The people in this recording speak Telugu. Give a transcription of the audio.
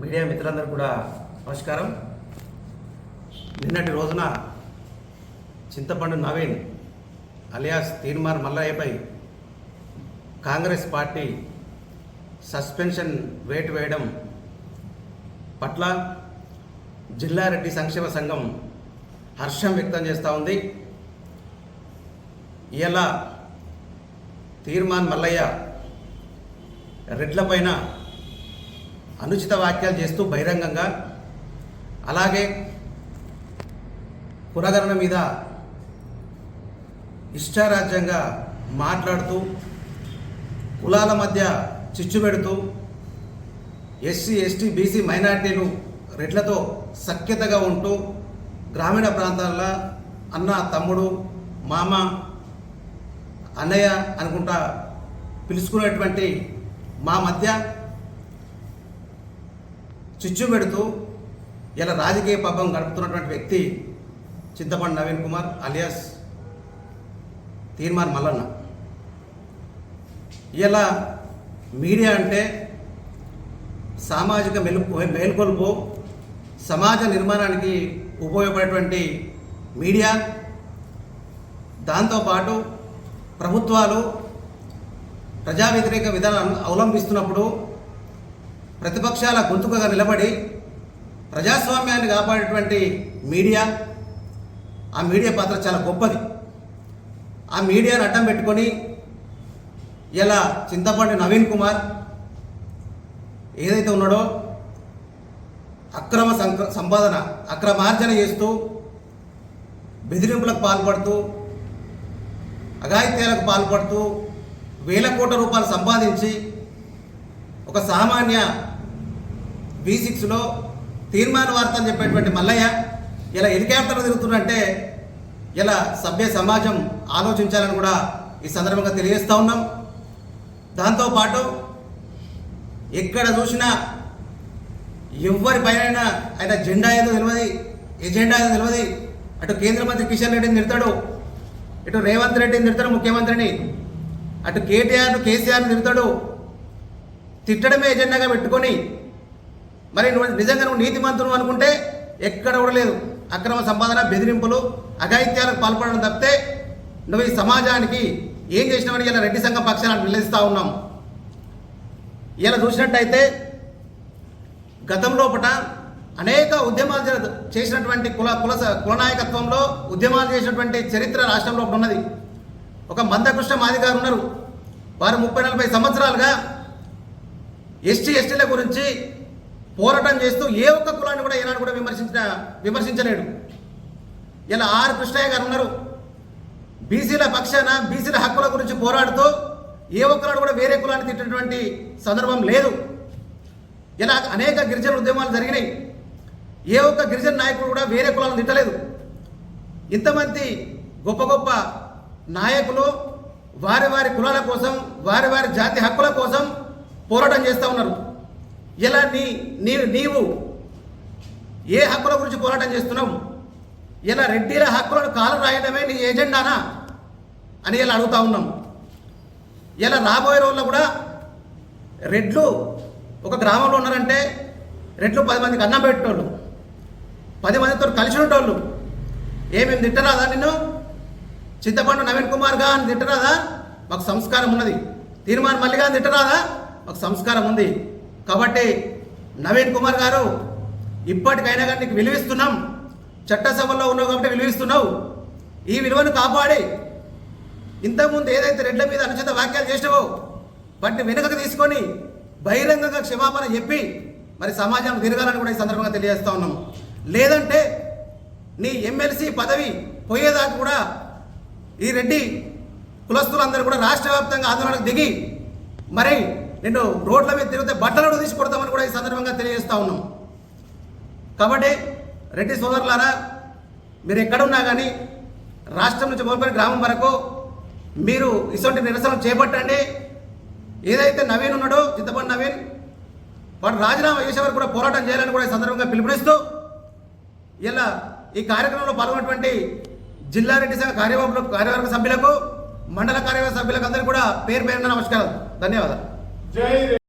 మీడియా మిత్రులందరూ కూడా నమస్కారం. నిన్నటి రోజున చింతపండు నవీన్ అలియాస్ తీర్మార్ మల్లయ్యపై కాంగ్రెస్ పార్టీ సస్పెన్షన్ వేటు వేయడం పట్ల జిల్లారెడ్డి సంక్షేమ సంఘం హర్షం వ్యక్తం చేస్తూ ఉంది. ఇలా తీర్మాన్ మల్లయ్య రెడ్లపైన అనుచిత వ్యాఖ్యలు చేస్తూ బహిరంగంగా అలాగే కులగణన మీద ఇష్టారాజ్యంగా మాట్లాడుతూ కులాల మధ్య చిచ్చు పెడుతూ ఎస్సీ ఎస్టీ బీసీ మైనార్టీలు రెడ్లతో సఖ్యతగా ఉంటూ గ్రామీణ ప్రాంతాల్లో అన్న తమ్ముడు మామ అన్నయ్య అనుకుంటా పిలుచుకునేటువంటి మా మధ్య చిచ్చు పెడుతూ ఇలా రాజకీయ పబ్బం గడుపుతున్నటువంటి వ్యక్తి చింతపండు నవీన్ కుమార్ అలియాస్ తీర్మాన్ మల్లన్న. ఇలా మీడియా అంటే సామాజిక మెలు మేల్కొల్పు సమాజ నిర్మాణానికి ఉపయోగపడేటువంటి మీడియా. దాంతోపాటు ప్రభుత్వాలు ప్రజా వ్యతిరేక విధానాలను అవలంబిస్తున్నప్పుడు ప్రతిపక్షాల గొంతుకగా నిలబడి ప్రజాస్వామ్యాన్ని కాపాడేటువంటి మీడియా ఆ మీడియా పాత్ర చాలా గొప్పది. ఆ మీడియాను అడ్డం పెట్టుకొని ఇలా చింతపండి నవీన్ కుమార్ ఏదైతే ఉన్నాడో అక్రమ సంక సంపాదన అక్రమార్జన చేస్తూ బెదిరింపులకు పాల్పడుతూ అఘాయిత్యాలకు పాల్పడుతూ వేల కోట్ల రూపాయలు సంపాదించి ఒక సామాన్య వి సిక్స్లో తీర్మాన వార్త అని చెప్పేటువంటి మల్లయ్య ఇలా హెలికాప్టర్లు తిరుగుతున్నట్టే ఇలా సభ్య సమాజం ఆలోచించాలని కూడా ఈ సందర్భంగా తెలియజేస్తూ ఉన్నాం. దాంతోపాటు ఎక్కడ చూసినా ఎవరి పైన ఆయన జెండా ఏదో తెలియదు ఎజెండా ఏదో తెలియదు. అటు కేంద్ర మంత్రి కిషన్ రెడ్డిని తిడతాడు. ఇటు రేవంత్ రెడ్డిని తిడతాడు ముఖ్యమంత్రిని. అటు కేటీఆర్ కేసీఆర్ తిడతాడు తిట్టడమే ఎజెండాగా పెట్టుకొని మరి నువ్వు నిజంగా నువ్వు నీతిమంతుడు అనుకుంటే ఎక్కడ కూడా లేదు. అక్రమ సంపాదన బెదిరింపులు అఘాయిత్యాలకు పాల్పడడం తప్పితే నువ్వు ఈ సమాజానికి ఏం చేసినావని ఇలా రెడ్డి సంఘం పక్షాలను నిలదీస్తూ ఉన్నాం. ఇలా చూసినట్టయితే గతంలోపట అనేక ఉద్యమాలు చేసినటువంటి కుల కుల కులనాయకత్వంలో ఉద్యమాలు చేసినటువంటి చరిత్ర రాష్ట్రంలో ఒకటి ఉన్నది. ఒక మందకృష్ణ మాదిగారు ఉన్నారు. వారు ముప్పై నలభై సంవత్సరాలుగా ఎస్టీ ఎస్టీల గురించి పోరాటం చేస్తూ ఏ ఒక్క కులాన్ని కూడా ఏనాడు కూడా విమర్శించిన విమర్శించలేడు. ఇలా ఆర్ కృష్ణయ్య గారు ఉన్నారు. బీసీల పక్షాన బీసీల హక్కుల గురించి పోరాడుతూ ఏ ఒక్కనాడు కూడా వేరే కులాన్ని తిట్టినటువంటి సందర్భం లేదు. ఇలా అనేక గిరిజన ఉద్యమాలు జరిగినాయి. ఏ ఒక్క గిరిజన నాయకుడు కూడా వేరే కులాలను తిట్టలేదు. ఇంతమంది గొప్ప గొప్ప నాయకులు వారి వారి కులాల కోసం వారి వారి జాతి హక్కుల కోసం పోరాటం చేస్తూ ఉన్నారు. ఇలా నీ నీ నీవు ఏ హక్కుల గురించి పోరాటం చేస్తున్నావు? ఇలా రెడ్డిల హక్కులను కాలు రాయడమే నీ ఏజెండానా అని ఇలా అడుగుతా ఉన్నాం. ఇలా రాబోయే రోజుల్లో కూడా రెడ్లు ఒక గ్రామంలో ఉన్నారంటే రెడ్లు పది మందికి అన్నం పెట్టేటోళ్ళు పది మందితో కలిసి ఉండేటోళ్ళు ఏమేమి తిట్టరాదా నిన్ను? చింతపండు నవీన్ కుమార్గా అని తిట్టరాదా? మాకు సంస్కారం ఉన్నది. తీర్మానం మల్లిగా అని తిట్టరాదా? మాకు సంస్కారం ఉంది. కాబట్టి నవీన్ కుమార్ గారు ఇప్పటికైనా కానీ నీకు విలువిస్తున్నాం. చట్టసభలో ఉన్నావు కాబట్టి విలువిస్తున్నావు. ఈ విలువను కాపాడి. ఇంతకుముందు ఏదైతే రెడ్ల మీద అనుచిత వ్యాఖ్యలు చేసినావో వాటిని వెనుకకు తీసుకొని బహిరంగంగా క్షమాపణ చెప్పి మరి సమాజం తిరగాలని కూడా ఈ సందర్భంగా తెలియజేస్తా ఉన్నాము లేదంటే నీ ఎమ్మెల్సీ పదవి పోయేదాకా కూడా ఈ రెడ్డి కులస్తులందరూ కూడా రాష్ట్ర వ్యాప్తంగా ఆందోళనకు దిగి మరి నిన్ను రోడ్ల మీద తిరిగితే బట్టలను తీసుకొడతామని కూడా ఈ సందర్భంగా తెలియజేస్తా ఉన్నాం. కాబట్టి రెడ్డి సోదరులారా మీరు ఎక్కడున్నా కానీ రాష్ట్రం నుంచి మొదలుపెట్టి గ్రామం వరకు మీరు ఇటువంటి నిరసన చేపట్టండి. ఏదైతే నవీన్ ఉన్నాడో చింతపండు నవీన్ వాడు రాజీనామా చేసే వరకు కూడా పోరాటం చేయాలని కూడా ఈ సందర్భంగా పిలుపునిస్తూ ఇలా ఈ కార్యక్రమంలో పాల్గొన్నటువంటి జిల్లారెడ్డి సంఘ కార్యవర్గ కార్యవర్గ సభ్యులకు మండల కార్యవర్గ సభ్యులకు అందరికీ కూడా పేరు పేరున నమస్కారం ధన్యవాదాలు. జై